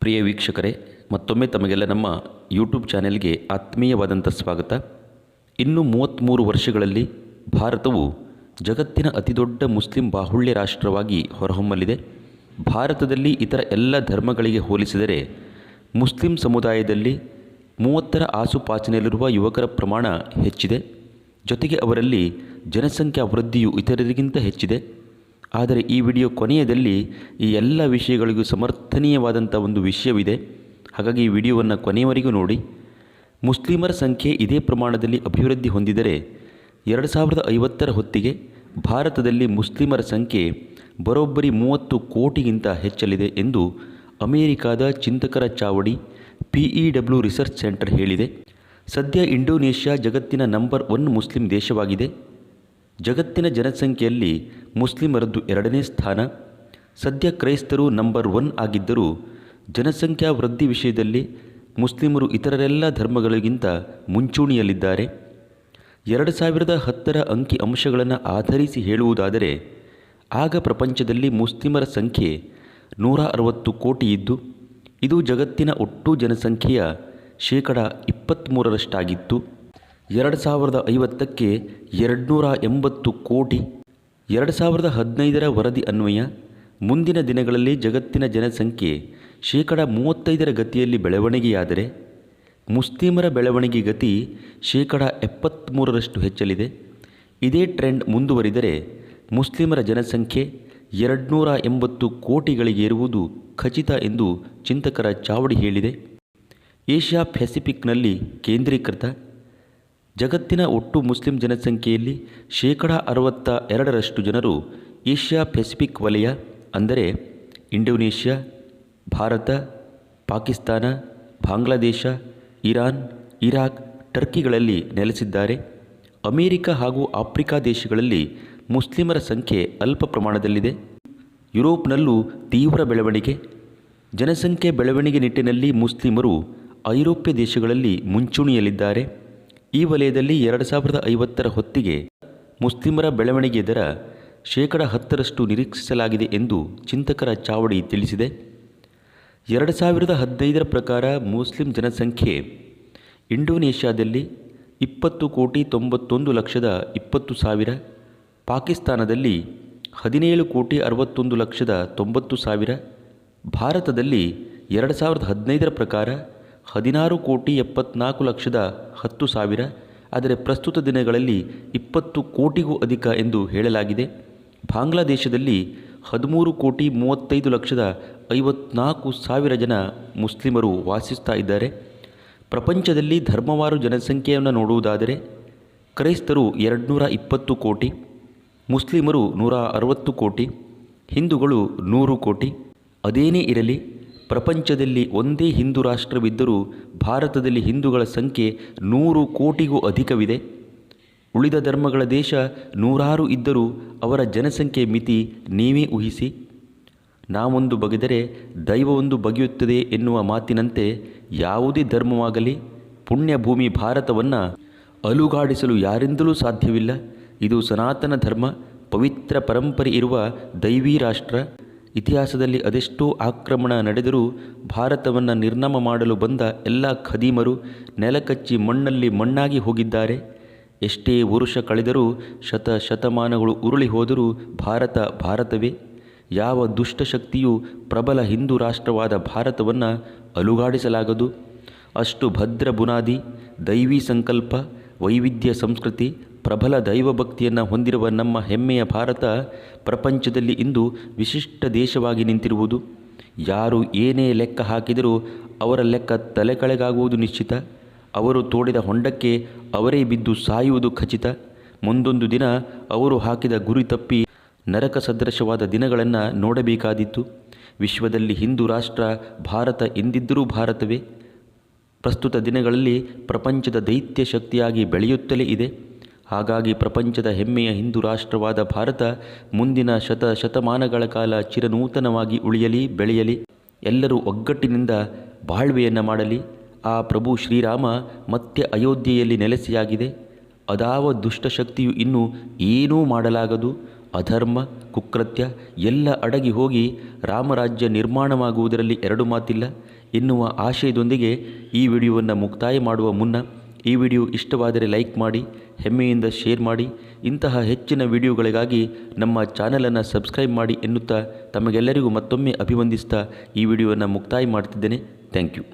ಪ್ರಿಯ ವೀಕ್ಷಕರೇ, ಮತ್ತೊಮ್ಮೆ ತಮಗೆಲ್ಲ ನಮ್ಮ ಯೂಟ್ಯೂಬ್ ಚಾನೆಲ್ಗೆ ಆತ್ಮೀಯವಾದಂಥ ಸ್ವಾಗತ. ಇನ್ನು ಮೂವತ್ತ್ಮೂರು ವರ್ಷಗಳಲ್ಲಿ ಭಾರತವು ಜಗತ್ತಿನ ಅತಿದೊಡ್ಡ ಮುಸ್ಲಿಂ ಬಾಹುಳ್ಯ ರಾಷ್ಟ್ರವಾಗಿ ಹೊರಹೊಮ್ಮಲಿದೆ. ಭಾರತದಲ್ಲಿ ಇತರ ಎಲ್ಲ ಧರ್ಮಗಳಿಗೆ ಹೋಲಿಸಿದರೆ ಮುಸ್ಲಿಂ ಸಮುದಾಯದಲ್ಲಿ ಮೂವತ್ತರ ಆಸುಪಾಚಿನಲ್ಲಿರುವ ಯುವಕರ ಪ್ರಮಾಣ ಹೆಚ್ಚಿದೆ. ಜೊತೆಗೆ ಅವರಲ್ಲಿ ಜನಸಂಖ್ಯಾ ವೃದ್ಧಿಯು ಇತರರಿಗಿಂತ ಹೆಚ್ಚಿದೆ. ಆದರೆ ಈ ವಿಡಿಯೋ ಕೊನೆಯದಲ್ಲಿ ಈ ಎಲ್ಲ ವಿಷಯಗಳಿಗೂ ಸಮರ್ಥನೀಯವಾದಂಥ ಒಂದು ವಿಷಯವಿದೆ. ಹಾಗಾಗಿ ಈ ವಿಡಿಯೋವನ್ನು ಕೊನೆಯವರೆಗೂ ನೋಡಿ. ಮುಸ್ಲಿಮರ ಸಂಖ್ಯೆ ಇದೇ ಪ್ರಮಾಣದಲ್ಲಿ ಅಭಿವೃದ್ಧಿ ಹೊಂದಿದರೆ ಎರಡು ಸಾವಿರದ ಐವತ್ತರ ಹೊತ್ತಿಗೆ ಭಾರತದಲ್ಲಿ ಮುಸ್ಲಿಮರ ಸಂಖ್ಯೆ ಬರೋಬ್ಬರಿ ಮೂವತ್ತು ಕೋಟಿಗಿಂತ ಹೆಚ್ಚಲಿದೆ ಎಂದು ಅಮೆರಿಕಾದ ಚಿಂತಕರ ಚಾವಡಿ ಪಿ ಡಬ್ಲ್ಯೂ ರಿಸರ್ಚ್ ಸೆಂಟರ್ ಹೇಳಿದೆ. ಸದ್ಯ ಇಂಡೋನೇಷ್ಯಾ ಜಗತ್ತಿನ ನಂಬರ್ ಒನ್ ಮುಸ್ಲಿಂ ದೇಶವಾಗಿದೆ. ಜಗತ್ತಿನ ಜನಸಂಖ್ಯೆಯಲ್ಲಿ ಮುಸ್ಲಿಮರದ್ದು ಎರಡನೇ ಸ್ಥಾನ. ಸದ್ಯ ಕ್ರೈಸ್ತರು ನಂಬರ್ ಒನ್ ಆಗಿದ್ದರೂ ಜನಸಂಖ್ಯಾ ವೃದ್ಧಿ ವಿಷಯದಲ್ಲಿ ಮುಸ್ಲಿಮರು ಇತರರೆಲ್ಲ ಧರ್ಮಗಳಿಗಿಂತ ಮುಂಚೂಣಿಯಲ್ಲಿದ್ದಾರೆ. ಎರಡು ಸಾವಿರದ ಹತ್ತರ ಅಂಕಿ ಅಂಶಗಳನ್ನು ಆಧರಿಸಿ ಹೇಳುವುದಾದರೆ, ಆಗ ಪ್ರಪಂಚದಲ್ಲಿ ಮುಸ್ಲಿಮರ ಸಂಖ್ಯೆ ನೂರ ಅರವತ್ತು ಕೋಟಿ ಇದ್ದು, ಇದು ಜಗತ್ತಿನ ಒಟ್ಟು ಜನಸಂಖ್ಯೆಯ ಶೇಕಡ ಇಪ್ಪತ್ತ್ಮೂರರಷ್ಟಾಗಿತ್ತು ಎರಡು ಸಾವಿರದ ಐವತ್ತಕ್ಕೆ ಎರಡುನೂರ ಎಂಬತ್ತು ಕೋಟಿ, ಎರಡು ಸಾವಿರದ ಹದಿನೈದರ ವರದಿ ಅನ್ವಯ, ಮುಂದಿನ ದಿನಗಳಲ್ಲಿ ಜಗತ್ತಿನ ಜನಸಂಖ್ಯೆ ಶೇಕಡ ಮೂವತ್ತೈದರ ಗತಿಯಲ್ಲಿ ಬೆಳವಣಿಗೆಯಾದರೆ, ಮುಸ್ಲಿಮರ ಬೆಳವಣಿಗೆ ಗತಿ ಶೇಕಡ ಎಪ್ಪತ್ತ್ಮೂರರಷ್ಟು ಹೆಚ್ಚಲಿದೆ. ಇದೇ ಟ್ರೆಂಡ್ ಮುಂದುವರಿದರೆ ಮುಸ್ಲಿಮರ ಜನಸಂಖ್ಯೆ ಎರಡುನೂರ ಎಂಬತ್ತು ಕೋಟಿಗಳಿಗೇರುವುದು ಖಚಿತ ಎಂದು ಚಿಂತಕರ ಚಾವಡಿ ಹೇಳಿದೆ. ಏಷ್ಯಾ ಪೆಸಿಫಿಕ್ನಲ್ಲಿ ಕೇಂದ್ರೀಕೃತ ಜಗತ್ತಿನ ಒಟ್ಟು ಮುಸ್ಲಿಂ ಜನಸಂಖ್ಯೆಯಲ್ಲಿ ಶೇಕಡ ಅರವತ್ತ ಎರಡರಷ್ಟು ಜನರು ಏಷ್ಯಾ ಪೆಸಿಫಿಕ್ ವಲಯ, ಅಂದರೆ Indonesia, Bharat, Pakistan, Bangladesh, Iran, Iraq, ಟರ್ಕಿಗಳಲ್ಲಿ ನೆಲೆಸಿದ್ದಾರೆ. ಅಮೇರಿಕ ಹಾಗೂ ಆಫ್ರಿಕಾ ದೇಶಗಳಲ್ಲಿ ಮುಸ್ಲಿಮರ ಸಂಖ್ಯೆ ಅಲ್ಪ ಪ್ರಮಾಣದಲ್ಲಿದೆ. ಯುರೋಪ್ನಲ್ಲೂ ತೀವ್ರ ಬೆಳವಣಿಗೆ. ಜನಸಂಖ್ಯೆ ಬೆಳವಣಿಗೆ ನಿಟ್ಟಿನಲ್ಲಿ ಮುಸ್ಲಿಮರು ಐರೋಪ್ಯ ದೇಶಗಳಲ್ಲಿ ಮುಂಚೂಣಿಯಲ್ಲಿದ್ದಾರೆ. ಈ ವಲಯದಲ್ಲಿ ಎರಡು ಸಾವಿರದ ಐವತ್ತರ ಹೊತ್ತಿಗೆ ಮುಸ್ಲಿಮರ ಬೆಳವಣಿಗೆ ದರ ಶೇಕಡ ಹತ್ತರಷ್ಟು ನಿರೀಕ್ಷಿಸಲಾಗಿದೆ ಎಂದು ಚಿಂತಕರ ಚಾವಡಿ ತಿಳಿಸಿದೆ. ಎರಡು ಸಾವಿರದ ಹದಿನೈದರ ಪ್ರಕಾರ ಮುಸ್ಲಿಂ ಜನಸಂಖ್ಯೆ ಇಂಡೋನೇಷ್ಯಾದಲ್ಲಿ ಇಪ್ಪತ್ತು ಕೋಟಿ ತೊಂಬತ್ತೊಂದು ಲಕ್ಷದ ಇಪ್ಪತ್ತು ಸಾವಿರ, ಪಾಕಿಸ್ತಾನದಲ್ಲಿ ಹದಿನೇಳು ಕೋಟಿ ಅರವತ್ತೊಂದು ಲಕ್ಷದ ತೊಂಬತ್ತು ಸಾವಿರ, ಭಾರತದಲ್ಲಿ ಎರಡು ಸಾವಿರದ ಹದಿನೈದರ ಪ್ರಕಾರ ಹದಿನಾರು ಕೋಟಿ ಎಪ್ಪತ್ನಾಲ್ಕು ಲಕ್ಷದ ಹತ್ತು ಸಾವಿರ, ಆದರೆ ಪ್ರಸ್ತುತ ದಿನಗಳಲ್ಲಿ ಇಪ್ಪತ್ತು ಕೋಟಿಗೂ ಅಧಿಕ ಎಂದು ಹೇಳಲಾಗಿದೆ. ಬಾಂಗ್ಲಾದೇಶದಲ್ಲಿ ಹದಿಮೂರು ಕೋಟಿ ಮೂವತ್ತೈದು ಲಕ್ಷದ ಐವತ್ನಾಲ್ಕು ಸಾವಿರ ಜನ ಮುಸ್ಲಿಮರು ವಾಸಿಸ್ತಾ ಇದ್ದಾರೆ. ಪ್ರಪಂಚದಲ್ಲಿ ಧರ್ಮವಾರು ಜನಸಂಖ್ಯೆಯನ್ನು ನೋಡುವುದಾದರೆ ಕ್ರೈಸ್ತರು ಎರಡುನೂರ ಇಪ್ಪತ್ತು ಕೋಟಿ, ಮುಸ್ಲಿಮರು ನೂರ ಅರವತ್ತು ಕೋಟಿ, ಹಿಂದೂಗಳು ನೂರು ಕೋಟಿ. ಅದೇನೇ ಇರಲಿ ಪ್ರಪಂಚದಲ್ಲಿ ಒಂದೇ ಹಿಂದೂ ರಾಷ್ಟ್ರವಿದ್ದರೂ ಭಾರತದಲ್ಲಿ ಹಿಂದೂಗಳ ಸಂಖ್ಯೆ ನೂರು ಕೋಟಿಗೂ ಅಧಿಕವಿದೆ. ಉಳಿದ ಧರ್ಮಗಳ ದೇಶ ನೂರಾರು ಇದ್ದರೂ ಅವರ ಜನಸಂಖ್ಯೆ ಮಿತಿ ನೀವೇ ಊಹಿಸಿ. ನಾವೊಂದು ಬಗೆದರೆ ದೈವವೊಂದು ಬಗೆಯುತ್ತದೆ ಎನ್ನುವ ಮಾತಿನಂತೆ ಯಾವುದೇ ಧರ್ಮವಾಗಲಿ, ಪುಣ್ಯಭೂಮಿ ಭಾರತವನ್ನು ಅಲುಗಾಡಿಸಲು ಯಾರಿಂದಲೂ ಸಾಧ್ಯವಿಲ್ಲ. ಇದು ಸನಾತನ ಧರ್ಮ, ಪವಿತ್ರ ಪರಂಪರೆ ಇರುವ ದೈವೀ ರಾಷ್ಟ್ರ. ಇತಿಹಾಸದಲ್ಲಿ ಅದೆಷ್ಟೋ ಆಕ್ರಮಣ ನಡೆದರೂ ಭಾರತವನ್ನು ನಿರ್ನಾಮ ಮಾಡಲು ಬಂದ ಎಲ್ಲ ಖದೀಮರು ನೆಲಕಚ್ಚಿ ಮಣ್ಣಲ್ಲಿ ಮಣ್ಣಾಗಿ ಹೋಗಿದ್ದಾರೆ. ಎಷ್ಟೇ ವರುಷ ಕಳೆದರೂ ಶತ ಶತಮಾನಗಳು ಉರುಳಿ ಹೋದರೂ ಭಾರತ ಭಾರತವೇ. ಯಾವ ದುಷ್ಟಶಕ್ತಿಯು ಪ್ರಬಲ ಹಿಂದೂ ರಾಷ್ಟ್ರವಾದ ಭಾರತವನ್ನು ಅಲುಗಾಡಿಸಲಾಗದು. ಅಷ್ಟು ಭದ್ರ ಬುನಾದಿ, ದೈವಿ ಸಂಕಲ್ಪ, ವೈವಿಧ್ಯ ಸಂಸ್ಕೃತಿ ಪ್ರಬಲ ದೈವಭಕ್ತಿಯನ್ನು ಹೊಂದಿರುವ ನಮ್ಮ ಹೆಮ್ಮೆಯ ಭಾರತ ಪ್ರಪಂಚದಲ್ಲಿ ಇಂದು ವಿಶಿಷ್ಟ ದೇಶವಾಗಿ ನಿಂತಿರುವುದು. ಯಾರು ಏನೇ ಲೆಕ್ಕ ಹಾಕಿದರೂ ಅವರ ಲೆಕ್ಕ ತಲೆಕಳೆಗಾಗುವುದು ನಿಶ್ಚಿತ. ಅವರು ತೋಡಿದ ಹೊಂಡಕ್ಕೆ ಅವರೇ ಬಿದ್ದು ಸಾಯುವುದು ಖಚಿತ. ಮುಂದೊಂದು ದಿನ ಅವರು ಹಾಕಿದ ಗುರಿ ತಪ್ಪಿ ನರಕ ಸದೃಶವಾದ ದಿನಗಳನ್ನು ನೋಡಬೇಕಾದಿತ್ತು. ವಿಶ್ವದಲ್ಲಿ ಹಿಂದೂ ರಾಷ್ಟ್ರ, ಭಾರತ ಎಂದಿದ್ದರೂ ಭಾರತವೇ. ಪ್ರಸ್ತುತ ದಿನಗಳಲ್ಲಿ ಪ್ರಪಂಚದ ದೈತ್ಯ ಶಕ್ತಿಯಾಗಿ ಬೆಳೆಯುತ್ತಲೇ ಇದೆ. ಹಾಗಾಗಿ ಪ್ರಪಂಚದ ಹೆಮ್ಮೆಯ ಹಿಂದೂ ರಾಷ್ಟ್ರವಾದ ಭಾರತ ಮುಂದಿನ ಶತ ಶತಮಾನಗಳ ಕಾಲ ಚಿರನೂತನವಾಗಿ ಉಳಿಯಲಿ, ಬೆಳೆಯಲಿ, ಎಲ್ಲರೂ ಒಗ್ಗಟ್ಟಿನಿಂದ ಬಾಳ್ವೆಯನ್ನು ಮಾಡಲಿ. ಆ ಪ್ರಭು ಶ್ರೀರಾಮ ಮತ್ತೆ ಅಯೋಧ್ಯೆಯಲ್ಲಿ ನೆಲೆಸಿಯಾಗಿದೆ. ಅದಾವ ದುಷ್ಟಶಕ್ತಿಯು ಇನ್ನೂ ಏನೂ ಮಾಡಲಾಗದು. ಅಧರ್ಮ, ಕುಕೃತ್ಯ ಎಲ್ಲ ಅಡಗಿ ಹೋಗಿ ರಾಮರಾಜ್ಯ ನಿರ್ಮಾಣವಾಗುವುದರಲ್ಲಿ ಎರಡು ಮಾತಿಲ್ಲ. ಎನ್ನುವ ಆಶಯದೊಂದಿಗೆ ಈ ವಿಡಿಯೋವನ್ನು ಮುಕ್ತಾಯ ಮಾಡುವ ಮುನ್ನ ಈ ವಿಡಿಯೋ ಇಷ್ಟವಾದರೆ ಲೈಕ್ ಮಾಡಿ, ಹೆಮ್ಮೆಯಿಂದ ಶೇರ್ ಮಾಡಿ, ಇಂತಹ ಹೆಚ್ಚಿನ ವಿಡಿಯೋಗಳಿಗಾಗಿ ನಮ್ಮ ಚಾನಲನ್ನು ಸಬ್ಸ್ಕ್ರೈಬ್ ಮಾಡಿ ಎನ್ನುತ್ತಾ ತಮಗೆಲ್ಲರಿಗೂ ಮತ್ತೊಮ್ಮೆ ಅಭಿವಂದಿಸ್ತಾ ಈ ವಿಡಿಯೋವನ್ನು ಮುಕ್ತಾಯ ಮಾಡ್ತಿದ್ದೇನೆ. Thank you.